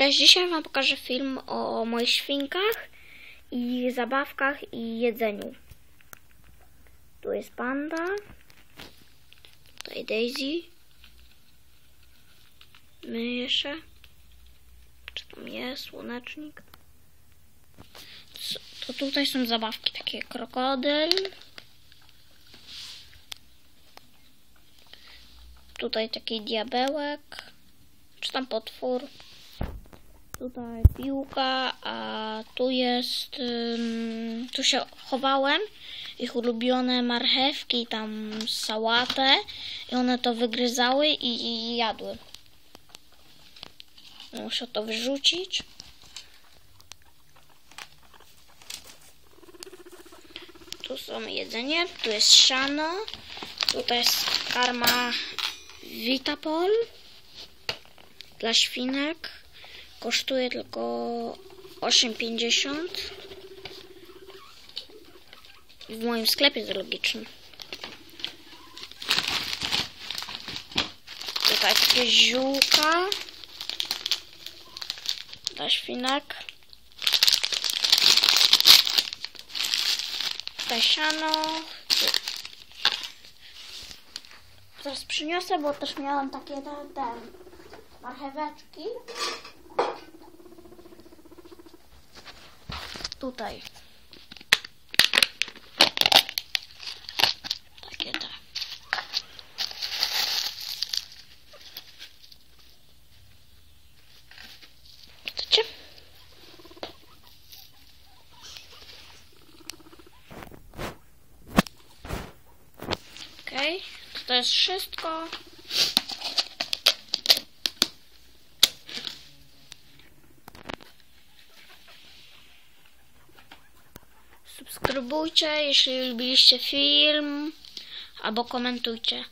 Cześć, dzisiaj wam pokażę film o moich świnkach i zabawkach i jedzeniu. Tu jest panda. Tutaj Daisy. Mysze. Czy tam jest słonecznik? To tutaj są zabawki takie krokodyl. Tutaj taki diabełek. Czy tam potwór. Tutaj piłka, a tu jest. tu się chowałem. Ich ulubione marchewki, tam sałatę. I one to wygryzały i, i jadły. Muszę to wyrzucić. Tu są jedzenie, tu jest siano, tutaj jest karma Vitapol dla świnek. Kosztuje tylko 8,50 w moim sklepie zoologicznym. Tutaj takie ziółka dla świnek. Tutaj siano. Zaraz przyniosę, bo też miałam takie te, te marcheweczki. Tutaj. Takie te. Chcecie? Okej, to, to jest wszystko. Subskrybujcie, jeśli lubiliście film, albo komentujcie.